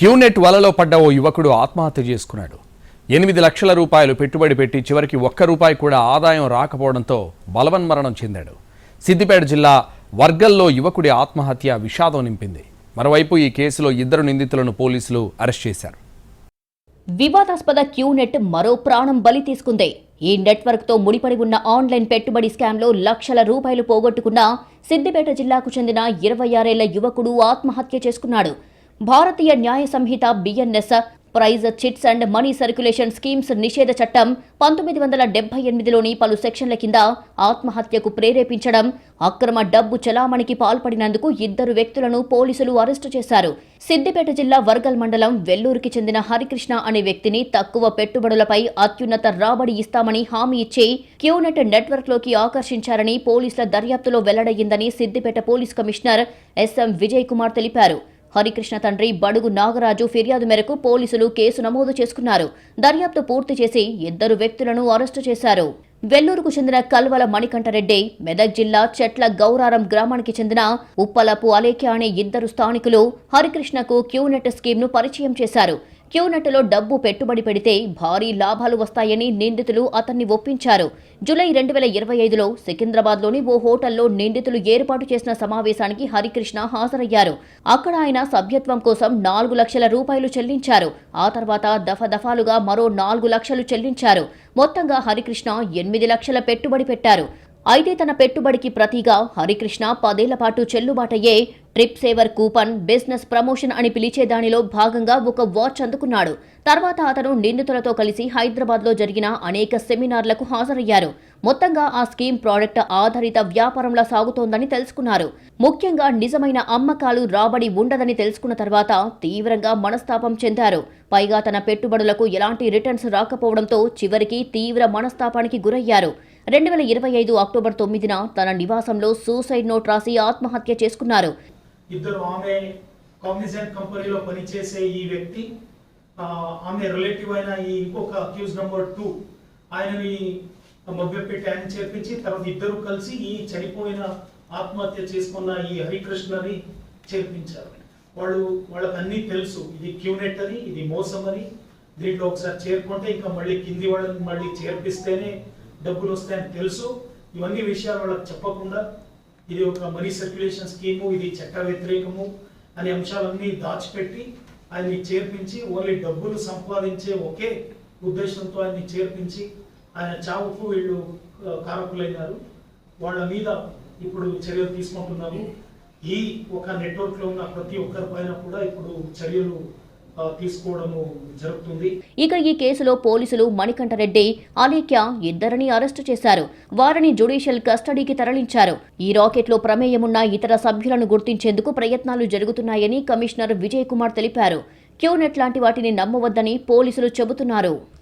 QNet వలలో పడ్డ ఓ యువకుడు ఆత్మహత్య చేసుకున్నాడు. ఎనిమిది లక్షల రూపాయలు పెట్టుబడి పెట్టి చివరికి ఒక్క రూపాయి కూడా ఆదాయం రాకపోవడంతో బలవన్మరణం చెందాడు. సిద్దిపేట జిల్లా వర్గల్లో యువకుడి ఆత్మహత్య విషాదం నింపింది. మరోవైపు ఈ కేసులో ఇద్దరు నిందితులను పోలీసులు అరెస్ట్ చేశారు. వివాదాస్పద క్యూనెట్ మరో ప్రాణం బలి తీసుకుంది. ఈ నెట్వర్క్తో ముడిపడి ఉన్న ఆన్లైన్ పెట్టుబడి స్కామ్లో లక్షల రూపాయలు పోగొట్టుకున్న సిద్దిపేట జిల్లాకు చెందిన ఇరవై ఆరేళ్ళ యువకుడు ఆత్మహత్య చేసుకున్నాడు. Bharatiya Nyaya Sanhita BNS prize chits and money circulation schemes నిషేధ చట్టం పంతొమ్మిది వందల డెబ్బై ఎనిమిదిలోని పలు సెక్షన్ల కింద ఆత్మహత్యకు ప్రేరేపించడం అక్రమ డబ్బు చలామణికి పాల్పడినందుకు ఇద్దరు వ్యక్తులను పోలీసులు అరెస్టు చేశారు. సిద్దిపేట జిల్లా వర్గల్ మండలం వెల్లూరుకి చెందిన హరికృష్ణ అనే వ్యక్తిని తక్కువ పెట్టుబడులపై అత్యున్నత రాబడి ఇస్తామని హామీ ఇచ్చి క్యూనెట్ నెట్వర్క్లోకి ఆకర్షించారని పోలీసుల దర్యాప్తులో వెల్లడయ్యిందని Siddipet police commissioner SM Vijay Kumar తెలిపారు. హరికృష్ణ తండ్రి బడుగు నాగరాజు ఫిర్యాదు మేరకు పోలీసులు కేసు నమోదు చేసుకున్నారు. దర్యాప్తు పూర్తి చేసి ఇద్దరు వ్యక్తులను అరెస్టు చేశారు. వెల్లూరుకు చెందిన కల్వల మణికంఠరెడ్డి మెదక్ జిల్లా చెట్ల గౌరారం గ్రామానికి చెందిన ఉప్పలపు అలేఖ్య అనే ఇద్దరు స్థానికులు హరికృష్ణకు క్యూనెట్ స్కీమ్ను పరిచయం చేశారు. క్యూనెట్లో డబ్బు పెట్టుబడి పెడితే భారీ లాభాలు వస్తాయని నిందితులు అతన్ని ఒప్పించారు. జూలై రెండు వేల ఇరవై ఐదులో సికింద్రాబాద్లోని ఓ హోటల్లో నిందితులు ఏర్పాటు చేసిన సమావేశానికి హరికృష్ణ హాజరయ్యారు. అక్కడ ఆయన సభ్యత్వం కోసం నాలుగు లక్షల రూపాయలు చెల్లించారు. ఆ తర్వాత దఫదఫాలుగా మరో నాలుగు లక్షలు చెల్లించారు. మొత్తంగా హరికృష్ణ ఎనిమిది లక్షల పెట్టుబడి పెట్టారు. అయితే తన పెట్టుబడికి ప్రతిగా హరికృష్ణ పదేళ్ళ పాటు చెల్లుబాటయ్యే trip saver coupon business promotion అని పిలిచే దానిలో భాగంగా ఒక వాచ్ అందుకున్నాడు. తర్వాత అతను నిందితులతో కలిసి హైదరాబాద్లో జరిగిన అనేక సెమినార్లకు హాజరయ్యారు. మొత్తంగా ఆ స్కీమ్ ప్రాడక్ట్ ఆధారిత వ్యాపారంలా సాగుతోందని తెలుసుకున్నారు. ముఖ్యంగా నిజమైన అమ్మకాలు రాబడి ఉండదని తెలుసుకున్న తర్వాత తీవ్రంగా మనస్తాపం చెందారు. పైగా తన పెట్టుబడులకు ఎలాంటి రిటర్న్స్ రాకపోవడంతో చివరికి తీవ్ర మనస్తాపానికి గురయ్యారు. రెండు వేల ఇరవై ఐదు అక్టోబర్ తొమ్మిదిన తన నివాసంలో సూసైడ్ నోట్ రాసి ఆత్మహత్య చేసుకున్నారు. ఇద్దరు ఆమె కాగ్నిజెంట్ కంపెనీలో పనిచేసే ఈ వ్యక్తి ఆమె రిలేటివ్ అయిన ఈ ఇంకొక అక్యూజ్ నెంబర్ టూ ఆయనని మభ్యపెట్టి ఆయన చేర్పించి తర్వాత ఇద్దరు కలిసి ఈ చనిపోయిన ఆత్మహత్య చేసుకున్న ఈ హరికృష్ణని చేర్పించారు. వాళ్ళు వాళ్ళకి అన్నీ తెలుసు. ఇది క్యూనెట్ అని ఇది మోసం అని. దీంట్లో ఒకసారి చేరుకుంటే ఇంకా మళ్ళీ కింది వాళ్ళని మళ్ళీ చేర్పిస్తేనే డబ్బులు వస్తాయని తెలుసు. ఇవన్నీ విషయాలు వాళ్ళకి చెప్పకుండా ఇది ఒక మనీ సర్క్యులేషన్ స్కీము ఇది చట్ట వ్యతిరేకము అనే అంశాలన్నీ దాచిపెట్టి ఆయన్ని చేర్పించి ఓన్లీ డబ్బులు సంపాదించే ఒకే ఉద్దేశంతో ఆయన్ని చేర్పించి ఆయన చావుకు వీళ్ళు కారకులైనారు. వాళ్ళ మీద ఇప్పుడు చర్యలు తీసుకుంటున్నాము. ఈ ఒక నెట్వర్క్లో ఉన్న ప్రతి ఒక్కరి పైన కూడా ఇప్పుడు చర్యలు తీసుకోవడము జరుగుతుంది. ఇక ఈ కేసులో పోలీసులు మణికంఠరెడ్డి అలేఖ్య ఇద్దరిని అరెస్టు చేశారు. వారిని జ్యుడిషియల్ కస్టడీకి తరలించారు. ఈ రాకెట్లో ప్రమేయమున్న ఇతర సభ్యులను గుర్తించేందుకు ప్రయత్నాలు జరుగుతున్నాయని కమిషనర్ విజయ్ కుమార్ తెలిపారు. క్యూనెట్ లాంటి వాటిని నమ్మవద్దని పోలీసులు చెబుతున్నారు.